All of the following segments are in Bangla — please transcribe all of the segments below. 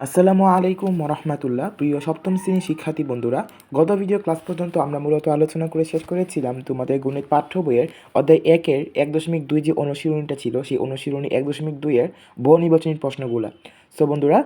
আসসালামু আলাইকুম রহমতুল্লাহ প্রিয় সপ্তম শ্রেণির শিক্ষার্থী বন্ধুরা, গত ভিডিও ক্লাস পর্যন্ত আমরা মূলত আলোচনা করে শেষ করেছিলাম তোমাদের গণিত পাঠ্য বইয়ের অধ্যায় একের এক দশমিক দুই যে অনুশীলনীটা ছিল, সেই অনুশীলনী এক দশমিক দুইয়ের বহু নির্বাচনী প্রশ্নগুলো। সো বন্ধুরা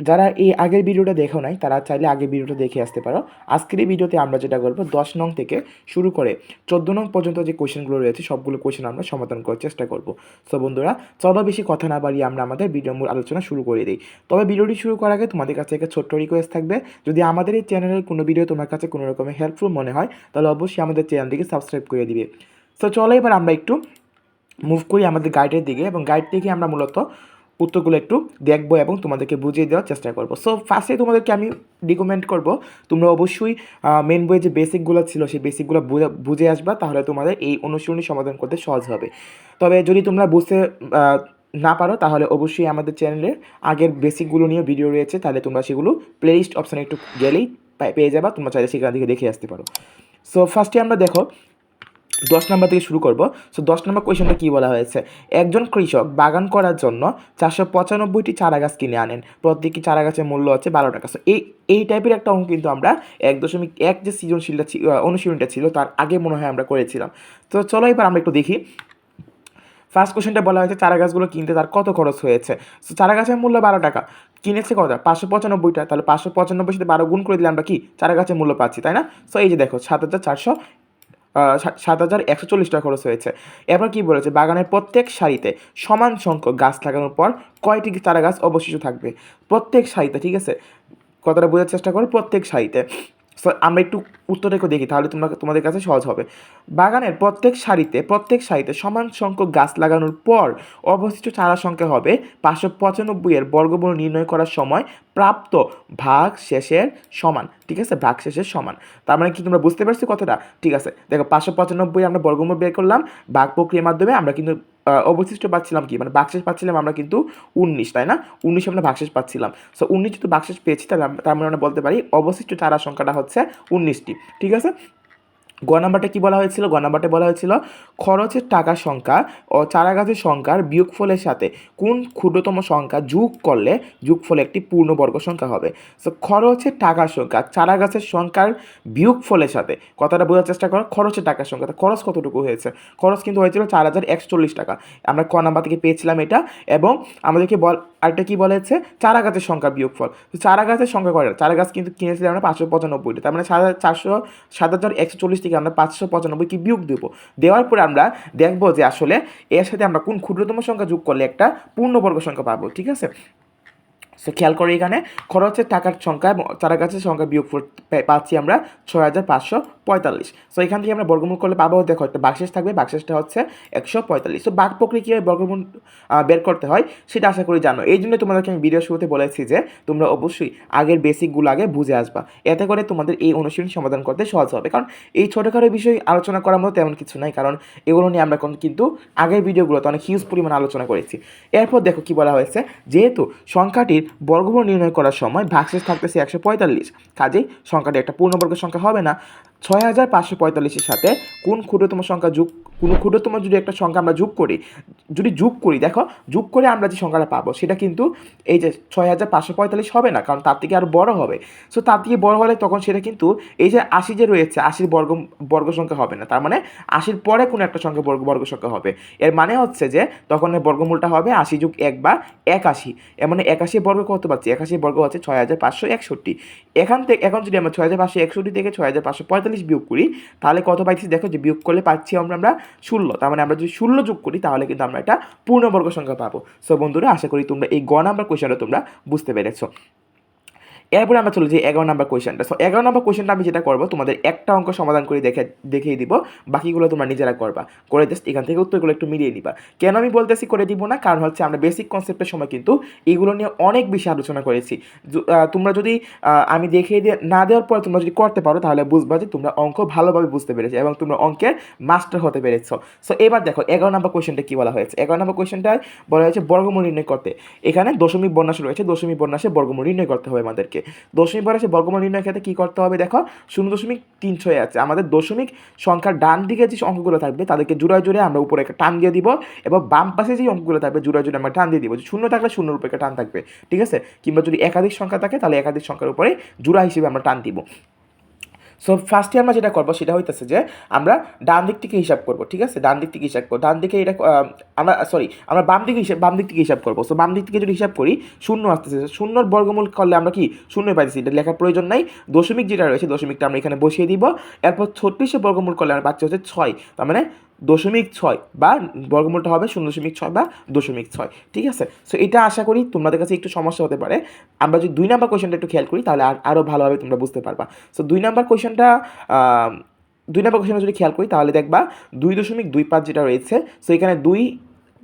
যারা এই আগের ভিডিওটা দেখো নাই, তারা চাইলে আগের ভিডিওটা দেখে আসতে পারো। আজকের এই ভিডিওতে আমরা যেটা করব, দশ নং থেকে শুরু করে চোদ্দ নং পর্যন্ত যে কোয়েশ্চেনগুলো রয়েছে, সবগুলো কোয়েশ্চেন আমরা সমাধান করার চেষ্টা করব। সো বন্ধুরা, চলো বেশি কথা না বাড়িয়ে আমরা আমাদের ভিডিও মূল আলোচনা শুরু করে দিই। তবে ভিডিওটি শুরু করার আগে তোমাদের কাছে একটা ছোট্ট রিকোয়েস্ট থাকবে। যদি আমাদের এই চ্যানেলের কোনো ভিডিও তোমার কাছে কোনো রকমের হেল্পফুল মনে হয়, তাহলে অবশ্যই আমাদের চ্যানেলটিকে সাবস্ক্রাইব করে দিবে। সো চলো এবার আমরা একটু মুভ করি আমাদের গাইডের দিকে এবং গাইড থেকে আমরা মূলত উত্তরগুলো একটু দেখব এবং তোমাদেরকে বুঝিয়ে দেওয়ার চেষ্টা করব। সো ফার্স্টে তোমাদেরকে আমি রিকমেন্ড করব। তোমরা অবশ্যই মেন বইয়ে যে বেসিকগুলো ছিল, সেই বেসিকগুলো বুঝে আসবা, তাহলে তোমাদের এই অনুশীলনী সমাধান করতে সহজ হবে। তবে যদি তোমরা বুঝতে না পারো, তাহলে অবশ্যই আমাদের চ্যানেলে আগের বেসিকগুলো নিয়ে ভিডিও রয়েছে, তাহলে তোমরা সেগুলো প্লেলিস্ট অপশানে একটু গেলেই পেয়ে যাবা, তোমরা চাইলে সেখান থেকে দেখে আসতে পারো। সো ফার্স্টে আমরা দেখো দশ নম্বর থেকে শুরু করব। সো দশ নম্বর কোয়েশনটা কী বলা হয়েছে? একজন কৃষক বাগান করার জন্য চারশো পঁচানব্বইটি চারা গাছ কিনে আনেন। প্রত্যেকটি চারা গাছের মূল্য হচ্ছে বারো টাকা। সো এই এই টাইপের একটা অঙ্ক কিন্তু আমরা এক দশমিক এক যে সৃজনশীলটা অনুশীলনটা ছিল, তার আগে মনে হয় আমরা করেছিলাম। তো চলো এবার আমরা একটু দেখি। ফার্স্ট কোশ্চেনটা বলা হয়েছে চারা গাছগুলো কিনতে তার কত খরচ হয়েছে? সো চারা গাছের মূল্য বারো টাকা। কিনেছে কত? পাঁচশো পঁচানব্বইটা। তাহলে পাঁচশো পঁচানব্বই সাথে বারো গুণ করে দিলে আমরা কি? চারা গাছের মূল্য পাচ্ছি, তাই না? সো এই যে দেখো, সাত হাজার চারশো সাত হাজার একশো চল্লিশ টাকা খরচ হয়েছে। এরপর কি বলেছে? বাগানের প্রত্যেক সারিতে সমান সংখ্যক গাছ লাগানোর পর কয়টি চারা গাছ অবশিষ্ট থাকবে? প্রত্যেক সারিতে, ঠিক আছে? কথাটা বোঝার চেষ্টা করো, প্রত্যেক সারিতে। সো আমরা একটু উত্তরটা দেখি, তাহলে তোমরা তোমাদের কাছে সহজ হবে। বাগানের প্রত্যেক সারিতে প্রত্যেক সারিতে সমান সংখ্যক গাছ লাগানোর পর অবশিষ্ট চারা সংখ্যা হবে পাঁচশো পঁচানব্বই এর বর্গমূল নির্ণয় করার সময় প্রাপ্ত ভাগ শেষের সমান, ঠিক আছে? ভাগ শেষের সমান। তার মানে কি তোমরা বুঝতে পারছ কথাটা? ঠিক আছে। দেখো, পাঁচশো পঁচানব্বই আমরা বর্গমূল বের করলাম, ভাগ প্রক্রিয়ার মাধ্যমে আমরা কিন্তু অবশিষ্ট পাচ্ছিলাম কি? মানে ভাগশেষ পাচ্ছিলাম আমরা কিন্তু উনিশ, তাই না? উনিশ আমরা ভাগশেষ পাচ্ছিলাম। সো উনিশ যেহেতু ভাগশেষ পেয়েছি, তাহলে তার মানে আমরা বলতে পারি অবশিষ্ট চারা সংখ্যাটা হচ্ছে উনিশটি। ঠিক আছে? গ নাম্বারটা কি বলা হয়েছিল? গ নাম্বারটা বলা হয়েছিল খরচের টাকার সংখ্যা ও চারা গাছের সংখ্যার বিয়োগফলের সাথে কোন ক্ষুদ্রতম সংখ্যা যোগ করলে যোগফল একটি পূর্ণবর্গ সংখ্যা হবে? সো খরচের টাকার সংখ্যা চারা গাছের সংখ্যার বিয়োগফলের সাথে, কথাটা বোঝার চেষ্টা করো, খরচের টাকার সংখ্যা খরচ কতটুকু হয়েছে? খরচ কিন্তু হয়েছিল চার হাজার একশো চল্লিশ টাকা। আমরা ক নাম্বার থেকে পেয়েছিলাম এটা এবং আমাদেরকে বল, আরেকটা কি বলেছে? চারা গাছের সংখ্যা বিয়োগফল। তো চারা গাছের সংখ্যা করে চারা গাছ কিন্তু কিনেছিলাম আমরা পাঁচশো পঁচানব্বইটা, তার মানে সাত চারশো সাত হাজার একশো চল্লিশ থেকে আমরা পাঁচশো পঁচানব্বই কি বিয়োগ দেবো? দেওয়ার পরে আমরা দেখব যে আসলে এর সাথে আমরা কোন ক্ষুদ্রতম সংখ্যা যোগ করলে একটা পূর্ণবর্গ সংখ্যা পাবো, ঠিক আছে? সো খেয়াল করে এখানে। খরচের টাকার সংখ্যা এবং চারা গাছের সংখ্যা বিয়োগ পাচ্ছি আমরা ছয় হাজার পাঁচশো পঁয়তাল্লিশ। সো এখান থেকে আমরা বর্গমূল করলে পাবো, দেখো একটা বাকশেষ থাকবে বাকশেষটা হচ্ছে একশো পঁয়তাল্লিশ। তো বাক প্রক্রিয়া কীভাবে বর্গমূল বের করতে হয় সেটা আশা করি জানো। এই জন্য তোমাদেরকে আমি ভিডিও শুরুতে বলেছি যে তোমরা অবশ্যই আগের বেসিকগুলো আগে বুঝে আসবা। এতে করে তোমাদের এই অনুশীলন সমাধান করতে সহজ হবে। কারণ এই ছোটোখাটো বিষয় আলোচনা করার মতো তেমন কিছু নাই। কারণ এগুলো নিয়ে আমরা কোন- কিন্তু আগের ভিডিওগুলোতে অনেক হিউজ পরিমাণ আলোচনা করেছি। এরপর দেখো কি বলা হয়েছে। যেহেতু সংখ্যাটির বর্গমূল নির্ণয় করার সময় ভাগশেষ থাকতেছে একশো পঁয়তাল্লিশ। কাজেই সংখ্যাটি একটা পূর্ণবর্গের সংখ্যা হবে না। ছয় হাজার পাঁচশো পঁয়তাল্লিশের সাথে কোন ক্ষুদ্রতম সংখ্যা যোগ, কোনো ক্ষুদ্রতম যদি একটা সংখ্যা আমরা যোগ করি, যদি যোগ করি, দেখো, যোগ করে আমরা যে সংখ্যাটা পাবো, সেটা কিন্তু এই যে ছয় হাজার পাঁচশো পঁয়তাল্লিশ হবে না, কারণ তার থেকে আরও বড় হবে। সো তার থেকে বড় হলে তখন সেটা কিন্তু এই যে আশি যে রয়েছে, আশির বর্গ বর্গ সংখ্যা হবে না। তার মানে আশির পরে কোনো একটা সংখ্যা বর্গ বর্গ সংখ্যা হবে। এর মানে হচ্ছে যে তখন বর্গমূলটা হবে আশি যোগ এক বা একাশি। এর মানে একাশি বর্গ কত পাচ্ছি? একাশি বর্গ হচ্ছে ছয় হাজার পাঁচশো একষট্টি। এখান থেকে, এখন যদি আমরা ছয় হাজার পাঁচশো একষট্টি থেকে ছয় হাজার পাঁচশো পঁয়তাল্লিশ বিয়োগ করি, তাহলে কত পাইছি দেখো যে বিয়োগ করলে পাচ্ছি আমরা আমরা ষোলো। তার মানে আমরা যদি ষোলো যোগ করি, তাহলে কিন্তু আমরা একটা পূর্ণবর্গ সংখ্যা পাবো। সো বন্ধুরা, আশা করি তোমরা এই গ নাম্বার কোয়েশনটা তোমরা বুঝতে পেরেছ। এরপরে আমরা চলে যাই এগারো নম্বর কোয়েশনটা সো এগারো নম্বর কোয়েশনটা আমি যেটা করব, তোমাদের একটা অঙ্ক সমাধান করে দেখে, দেখিয়ে দিব। বাকিগুলো তোমরা নিজেরা করবা। করে জাস্ট এখান থেকে উত্তরগুলো একটু মিলিয়ে নিবা। কেন আমি বলতেছি করে দিব না? কারণ হচ্ছে আমরা বেসিক কনসেপ্টের সময় কিন্তু এগুলো নিয়ে অনেক বেশি আলোচনা করেছি। তোমরা যদি আমি দেখিয়ে দিয়ে, না দেওয়ার পর তোমরা যদি করতে পারো, তাহলে বুঝবা যে তোমরা অঙ্ক ভালোভাবে বুঝতে পেরেছ এবং তোমরা অঙ্কের মাস্টার হতে পেরেছ। সো এবার দেখো, এগারো নম্বর কোয়েশনটা কি বলা হয়েছে? এগারো নম্বর কোয়েশনটায় বলা হয়েছে বর্গমূল নির্ণয় করতে। এখানে দশমিক বন্যাস রয়েছে, দশমিক বন্যাসে বর্গমূল নির্ণয় করতে হবে আমাদেরকে। দশমিক বয়সে বর্গমূল নির্ণয়ের ক্ষেত্রে কী করতে হবে? দেখো, শূন্য দশমিক তিন ছয় আছে। আমাদের দশমিক সংখ্যার ডান দিকে যে অঙ্কগুলো থাকবে, তাদেরকে জোড়ায় জোড়ে আমরা উপরে একটা টান দিয়ে দিব এবং বাম পাশে যে অঙ্কগুলো থাকবে, জোড়ায় জোড়ে আমরা টান দিয়ে দিব। শূন্য থাকলে শূন্যর উপরে একটা টান থাকবে, ঠিক আছে? কিংবা যদি একাধিক সংখ্যা থাকে, তাহলে একাধিক সংখ্যার উপরে জোড়া হিসেবে আমরা টান দিব। সো ফার্স্টে আমরা যেটা করব, সেটা হইতেছে যে, আমরা ডান দিক থেকে হিসাব করব, ঠিক আছে? ডান দিক থেকে হিসাব করব। ডান দিকে এটা আমরা সরি আমরা বাম দিকে হিসাব বাম দিক থেকে হিসাব করব। সো বাম দিক থেকে যদি হিসাব করি, শূন্য আসতেছে। শূন্যর বর্গমূল করলে আমরা কি? শূন্য পাইতেছি। এটা লেখার প্রয়োজন নাই। দশমিক যেটা রয়েছে, দশমিকটা আমরা এখানে বসিয়ে দিব। এরপর ছত্রিশে বর্গমূল করলে আমরা পাচ্ছি হচ্ছে ছয়। তার মানে দশমিক ছয় বা বর্গমূলটা হবে শূন্য দশমিক ছয় বা দশমিক ছয়, ঠিক আছে? সো এটা আশা করি তোমাদের কাছে একটু সমস্যা হতে পারে। আমরা যদি দুই নাম্বার কোয়েশনটা একটু খেয়াল করি, তাহলে আর আরও ভালোভাবে তোমরা বুঝতে পারবা। সো দুই নাম্বার কোয়েশনটা দুই নাম্বার কোয়েশনটা যদি খেয়াল করি, তাহলে দেখবা দুই দশমিক দুই পাঁচ যেটা রয়েছে সো এখানে দুই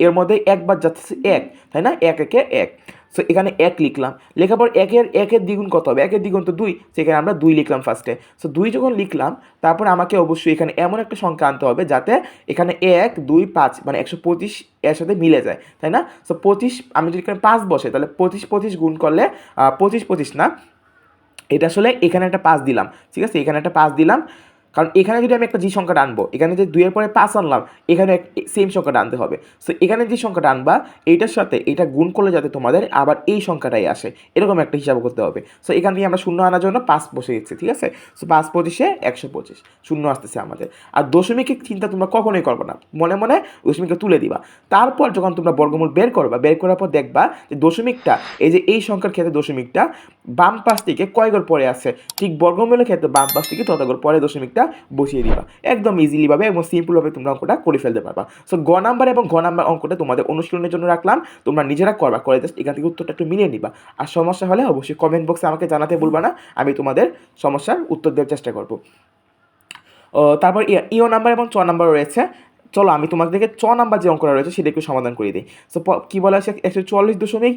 এর মধ্যে একবার যাচ্ছে এক, তাই না? এক একে এক। সো এখানে এক লিখলাম। লেখার পর একের একের দ্বিগুণ কত হবে? একের দ্বিগুণ তো দুই, সেখানে আমরা দুই লিখলাম ফার্স্টে সো দুই যখন লিখলাম, তারপর আমাকে অবশ্যই এখানে এমন একটা সংখ্যা আনতে হবে যাতে এখানে এক, দুই, পাঁচ মানে একশো পঁচিশ এর সাথে মিলে যায়, তাই না? সো পঁচিশ, আমি যদি এখানে পাঁচ বসে, তাহলে পঁচিশ পঁচিশ গুণ করলে পঁচিশ পঁচিশ না? এটা আসলে এখানে একটা পাঁচ দিলাম, ঠিক আছে? এখানে একটা পাঁচ দিলাম। কারণ এখানে যদি আমি একটা জি সংখ্যাটা আনব এখানে যে দুইয়ের পরে পাঁচ আনলাম, এখানে সেম সংখ্যাটা আনতে হবে। সো এখানে যে সংখ্যাটা আনবা এইটার সাথে এটা গুণ করলে যাতে তোমাদের আবার এই সংখ্যাটাই আসে। এরকম একটা হিসাব করতে হবে। সো এখান থেকে আমরা শূন্য আনার জন্য পাঁচ বসে দিচ্ছি, ঠিক আছে? সো পাঁচ পঁচিশে একশো পঁচিশ। শূন্য আসতেছে আমাদের। আর দশমিকের চিন্তা তোমরা কখনোই করবে না। মনে মনে দশমিকটা তুলে দিবা। তারপর যখন তোমরা বর্গমূল বের করবা, বের করার পর দেখবা যে দশমিকটা, এই যে এই সংখ্যার ক্ষেত্রে দশমিকটা, বাম পাশ থেকে কয় পরে আছে? ঠিক বর্গমূলের ক্ষেত্রে বাম পাশ থেকে তত পরে দশমিকটা বসিয়ে দিবা। একদম ইজিলি ভাবে এবং সিম্পলভাবে তোমরা অঙ্কটা করে ফেলতে পারবা। সো গ নাম্বার এবং ঘ নাম্বার অঙ্কটা তোমাদের অনুশীলনের জন্য রাখলাম। তোমরা নিজেরা করবা, করে জাস্ট এখান থেকে উত্তরটা একটু মিলিয়ে নিবা। আর সমস্যা হলে অবশ্যই কমেন্ট বক্সে আমাকে জানাতে বলবা না। আমি তোমাদের সমস্যার উত্তর দেওয়ার চেষ্টা করব। তারপর ইও নাম্বার এবং চ নাম্বার রয়েছে। চলো আমি তোমাদেরকে চ নাম্বার যে অঙ্কটা রয়েছে সেটা একটু সমাধান করে দিই। সো কী বলা আছে একশো চুয়াল্লিশ দশমিক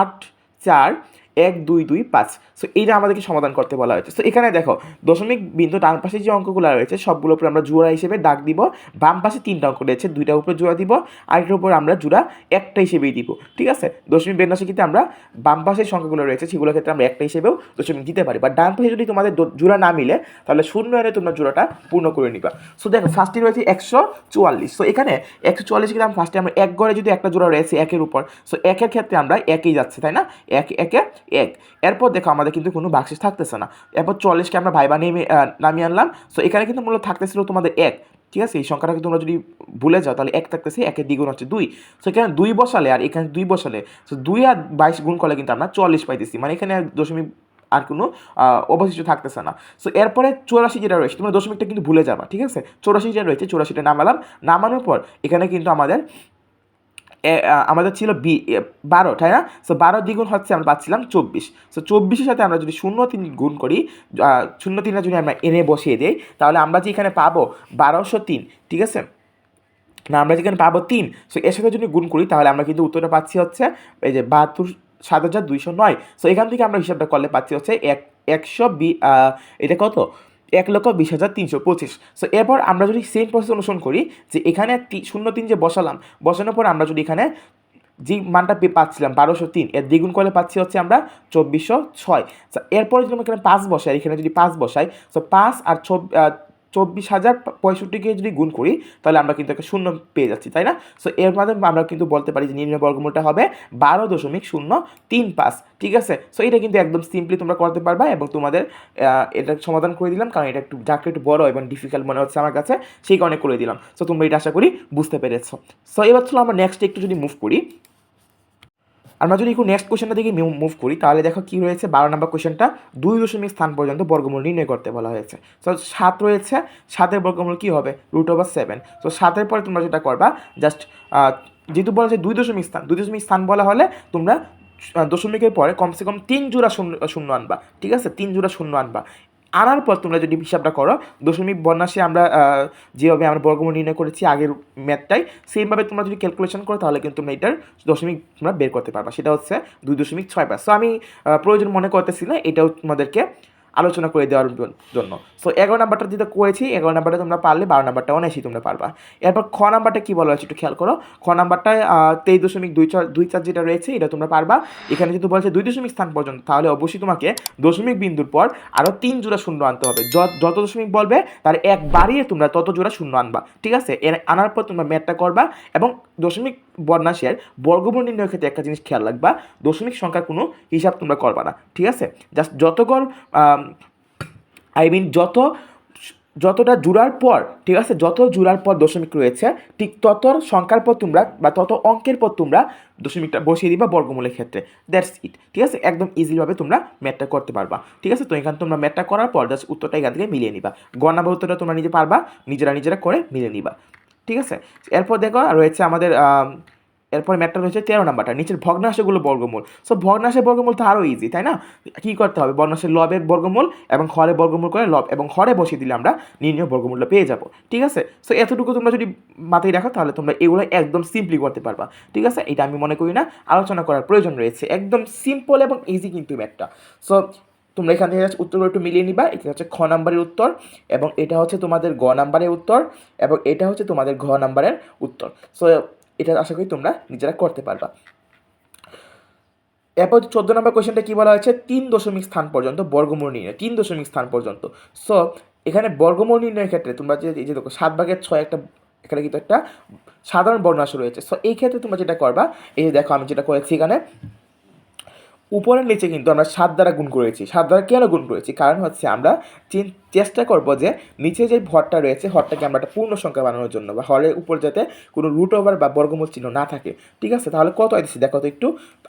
আট চার এক, দুই দুই, পাঁচ। সো এইটা আমাদেরকে সমাধান করতে বলা হয়েছে। সো এখানে দেখো, দশমিক বিন্দু ডান পাশে যে অঙ্কগুলো রয়েছে, সবগুলোর উপরে আমরা জোড়া হিসেবে ডাক দিব। বাম পাশে তিনটা অঙ্ক রয়েছে, দুইটার উপরে জোড়া দিব, আরেকটার উপর আমরা জোড়া একটা হিসেবেই দিব। ঠিক আছে? দশমিক বিন্যাসে কিন্তু আমরা বাম পাশের সংখ্যাগুলো রয়েছে, সেগুলোর ক্ষেত্রে আমরা একটা হিসেবেও দশমিক দিতে পারি। বা ডান পাশে যদি তোমাদের জোড়া না মিলে, তাহলে শূন্য এনে তোমরা জোড়াটা পূর্ণ করে নিবা। সো দেখো ফার্স্টে রয়েছে একশো চুয়াল্লিশ। সো এখানে একশো চুয়াল্লিশ গ্রাম ফার্স্টে আমরা এক গড়ে যদি একটা জোড়া রয়েছে একের উপর সো একের ক্ষেত্রে আমরা একই যাচ্ছে, তাই না? এক, একে এক। এরপর দেখো আমাদের কিন্তু কোনো বাক্সিস থাকতেছে না। এরপর চল্লিশকে আমরা ভাই বানিয়ে আহ, নামিয়ে আনলাম। সো এখানে কিন্তু মূলত থাকতেছিল তোমাদের এক। ঠিক আছে? এই সংখ্যাটাকে তোমরা যদি ভুলে যাও তাহলে এক থাকতেছে একের দ্বিগুণ হচ্ছে দুই। সো এখানে দুই বসালে আর এখানে দুই বসালে। সো দুই আর বাইশ গুণ করলে কিন্তু আমরা চল্লিশ পাইতেছি। মানে এখানে দশমিক আর কোনো অবশিষ্ট থাকতেছে না। সো এরপরে চৌরাশি যেটা রয়েছে। তোমরা দশমিকটা কিন্তু ভুলে যাবা। ঠিক আছে? চৌরাশি যেটা রয়েছে চৌরাশিটা নামালাম। নামানোর পর এখানে কিন্তু আমাদের আমাদের ছিল বি বারো, তাই না? সো বারো দ্বিগুণ হচ্ছে আমরা পাচ্ছিলাম চব্বিশ। সো চব্বিশের সাথে আমরা যদি শূন্য তিন গুণ করি শূন্য তিনটা যদি আমরা এনে বসিয়ে দিই, তাহলে আমরা যে এখানে পাবো বারোশো তিন, ঠিক আছে? না, আমরা যেখানে পাবো তিন সো এর সাথে যদি গুণ করি, তাহলে আমরা কিন্তু উত্তরটা পাচ্ছি হচ্ছে, এই যে বাহাত্তর, সাত হাজার দুইশো নয়। সো এখান থেকে আমরা হিসাবটা করলে পাচ্ছি হচ্ছে এক, একশো বি এটা কত? এক লক্ষ বিশ হাজার তিনশো পঁচিশ। সো এরপর আমরা যদি সেম প্রসেস অনুসরণ করি, যে এখানে শূন্য তিন যে বসালাম, বসানোর পর আমরা যদি এখানে যে মানটা পাচ্ছিলাম বারোশো তিন, এর দ্বিগুণ করলে পাচ্ছি হচ্ছে আমরা চব্বিশশো ছয়। এরপরে যদি আমরা এখানে পাঁচ বসাই, এখানে যদি পাঁচ বসাই সো পাঁচ আর চব্বিশ হাজার পঁয়ষট্টিকে যদি গুণ করি, তাহলে আমরা কিন্তু একটা শূন্য পেয়ে যাচ্ছি, তাই না? সো এর মাধ্যমে আমরা কিন্তু বলতে পারি যে নির্ণয় বর্গমূলটা হবে বারো দশমিক শূন্য তিন পাঁচ, ঠিক আছে? সো এটা কিন্তু একদম সিম্পলি তোমরা করতে পারবা এবং তোমাদের এটা সমাধান করে দিলাম, কারণ এটা একটু, যাকে একটু বড় এবং ডিফিকাল্ট মনে হচ্ছে আমার কাছে, সেই কারণে করে দিলাম। সো তোমরা এটা আশা করি বুঝতে পেরেছ। সো এবার চলো আমরা নেক্সট একটু যদি মুভ করি আমরা যদি একটু নেক্সট কোয়েশনটা দিকে মুভ করি, তাহলে দেখো কি রয়েছে? বারো নম্বর কোয়েশনটা দুই দশমিক স্থান পর্যন্ত বর্গমূল নির্ণয় করতে বলা হয়েছে। তো সাত রয়েছে, সাতের বর্গমূল কি হবে? রুট ওভার সেভেন তো সাতের পরে তোমরা যেটা করবা জাস্ট যেহেতু বলা যায় দুই দশমিক স্থান, দুই দশমিক স্থান বলা হলে তোমরা দশমিকের পরে কমসে কম তিন জোড়া শূন্য শূন্য আনবা, ঠিক আছে? তিন জোড়া শূন্য আনবা। আনার পর তোমরা যদি হিসাবটা করো, দশমিক বন্যাসে আমরা যেভাবে আমরা বর্গমূল নির্ণয় করেছি আগের ম্যাথটাই সেইভাবে তোমরা যদি ক্যালকুলেশন করো, তাহলে কিন্তু তোমরা এটার দশমিক তোমরা বের করতে পারবা। সেটা হচ্ছে দুই দশমিক ছয় পাঁচ। সো আমি প্রয়োজন মনে করতেছি না, এটাও তোমাদেরকে আলোচনা করে দেওয়ার জন্য। সো এগারো নাম্বারটা যেটা করেছি, এগারো নাম্বারটা তোমরা পারলে, বারো নাম্বারটা অনায়াসই তোমরা পারবা। এরপর খ নাম্বারটা কী বলা হয়েছে একটু খেয়াল করো। খ নাম্বারটায় তেইশ দশমিক দুই চার দুই চার যেটা রয়েছে, এটা তোমরা পারবা। এখানে যেহেতু বলছে দুই দশমিক স্থান পর্যন্ত, তাহলে অবশ্যই তোমাকে দশমিক বিন্দুর পর আরও তিন জোড়া শূন্য আনতে হবে। যত দশমিক বলবে, তার এক বাড়িয়ে তোমরা তত জোড়া শূন্য আনবা। ঠিক আছে? এর আনার পর তোমরা ম্যাথটা করবা এবং দশমিক বর্ণাশের বর্গমূল নির্ণয়ের ক্ষেত্রে একটা জিনিস খেয়াল রাখবা, দশমিক সংখ্যার কোনো হিসাব তোমরা করবা না, ঠিক আছে? জাস্ট যতগর আই মিন যত, যতটা জোড়ার পর, ঠিক আছে? যত জোড়ার পর দশমিক রয়েছে, ঠিক তত সংখ্যার পর তোমরা বা তত অঙ্কের পর তোমরা দশমিকটা বসিয়ে দিবা বর্গমূলের ক্ষেত্রে। দ্যাটস ইট ঠিক আছে? একদম ইজিভাবে তোমরা ম্যাথটা করতে পারবা, ঠিক আছে? তো এখানে তোমরা ম্যাথটা করার পর জাস্ট উত্তরটা এখান থেকে মিলিয়ে নিবা। গণনা উত্তরটা তোমরা নিজে পারবা, নিজেরা নিজেরা করে মিলিয়ে নিবা। ঠিক আছে? এরপর দেখো, রয়েছে আমাদের এরপর ম্যাটটা রয়েছে তেরো নাম্বারটা, নিচের ভগ্নাংশগুলো বর্গমূল। সো ভগ্নাশের বর্গমূল তো আরও ইজি তাই না? কী করতে হবে? ভগ্নাংশের লবের বর্গমূল এবং হরে বর্গমূল করে লব এবং হরে বসিয়ে দিলে আমরা নির্ণয় বর্গমূলটা পেয়ে যাব, ঠিক আছে? সো এতটুকু তোমরা যদি মাথায় রাখো, তাহলে তোমরা এগুলো একদম সিম্পলি করতে পারবা, ঠিক আছে? এটা আমি মনে করি না, আলোচনা করার প্রয়োজন রয়েছে, একদম সিম্পল এবং ইজি কিন্তু ম্যাটটা সো তোমরা এখান থেকে উত্তরগুলো একটু মিলিয়ে নিবা। এটা হচ্ছে খ নাম্বারের উত্তর এবং এটা হচ্ছে তোমাদের গ নাম্বারের উত্তর এবং এটা হচ্ছে তোমাদের ঘ নাম্বারের উত্তর। সো এটা আশা করি তোমরা নিজেরা করতে পারবা। এরপর চোদ্দ নম্বর কোয়েশ্চেনটা কী বলা হয়েছে? তিন দশমিক স্থান পর্যন্ত বর্গমূল নির্ণয়। তিন দশমিক স্থান পর্যন্ত। সো এখানে বর্গমূল নির্ণয়ের ক্ষেত্রে তোমরা যে, এই যে দেখো, সাত ভাগের ছয় একটা, এখানে কিন্তু একটা সাধারণ বর্ণাংশ রয়েছে। সো এই ক্ষেত্রে তোমরা যেটা করবা, এই যে দেখো আমি যেটা করেছি এখানে উপরের নিচে কিন্তু আমরা সাত দ্বারা গুণ করেছি। সাত দ্বারা কেন গুণ করেছি? কারণ হচ্ছে আমরা চেষ্টা করব যে নিচে যে ভরটা রয়েছে হরটাকে আমরা একটা পূর্ণ সংখ্যা বানানোর জন্য বা হরের উপর যাতে কোনো রুট ওভার বা বর্গমূল চিহ্ন না থাকে। ঠিক আছে? তাহলে কত আইতেছি? দেখো তো একটু,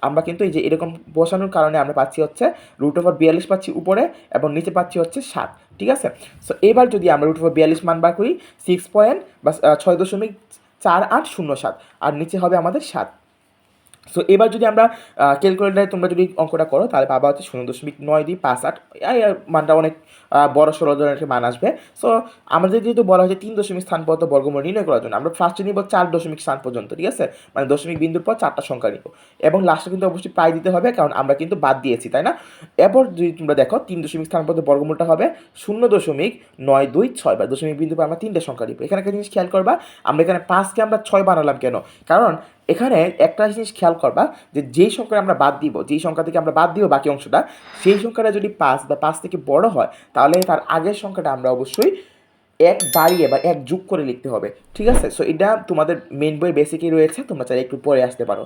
আমরা কিন্তু এই যে এরকম বসানোর কারণে আমরা পাচ্ছি হচ্ছে রুট ওভার বিয়াল্লিশ পাচ্ছি উপরে এবং নিচে পাচ্ছি হচ্ছে সাত। ঠিক আছে? সো এবার যদি আমরা রুট ওভার বিয়াল্লিশ মান বার করি সিক্স পয়েন্ট বা ছয় দশমিক চার আট শূন্য সাত, আর নিচে হবে আমাদের সাত। সো এবার যদি আমরা ক্যালকুলেটারে তোমরা যদি অঙ্কটা করো, তাহলে পাবা হচ্ছে শূন্য দশমিক নয় দুই পাঁচ আট। মানটা অনেক বড় সড়ো ধরনের একটা মান আসবে। সো আমাদের যেহেতু বলা হয়েছে তিন দশমিক স্থান পর্যন্ত বর্গমূল নির্ণয় করার জন্য, আমরা ফার্স্টে নিব চার দশমিক স্থান পর্যন্ত, ঠিক আছে? মানে দশমিক বিন্দুর পর চারটা সংখ্যা নিব। এবং লাস্টে কিন্তু অবশ্যই প্রায় দিতে হবে, কারণ আমরা কিন্তু বাদ দিয়েছি, তাই না? এরপর যদি তোমরা দেখো, তিন দশমিক স্থান পর্যন্ত বর্গমূলটা হবে শূন্য দশমিক নয় দুই ছয় বা দশমিক বিন্দু পর আমরা তিনটা সংখ্যা নিব। এখানে একটা জিনিস খেয়াল করবা, আমরা এখানে পাঁচকে আমরা ছয় বানালাম কেন? কারণ এখানে একটা জিনিস খেয়াল করবা যে যেই সংখ্যা আমরা বাদ দিব, যেই সংখ্যা থেকে আমরা বাদ দিব বাকি অংশটা, সেই সংখ্যাটা যদি পাঁচ বা পাঁচ থেকে বড় হয়, তাহলে তার আগের সংখ্যাটা আমরা অবশ্যই এক বাড়িয়ে বা এক যোগ করে লিখতে হবে। ঠিক আছে? সো এটা তোমাদের মেন বই বেসিকই রয়েছে, তোমরা চাইলে একটু পরে আসতে পারো।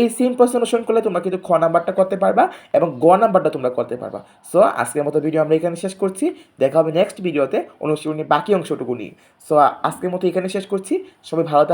এই সেম প্রশ্ন করলে তোমরা কিন্তু খ নাম্বারটা করতে পারবা এবং গ নাম্বারটা তোমরা করতে পারবা। সো আজকের মতো ভিডিও আমরা এখানে শেষ করছি। দেখা হবে নেক্সট ভিডিওতে অনুশীলনী বাকি অংশটুকু নিয়ে। সো আজকের মতো এখানে শেষ করছি। সবাই ভালো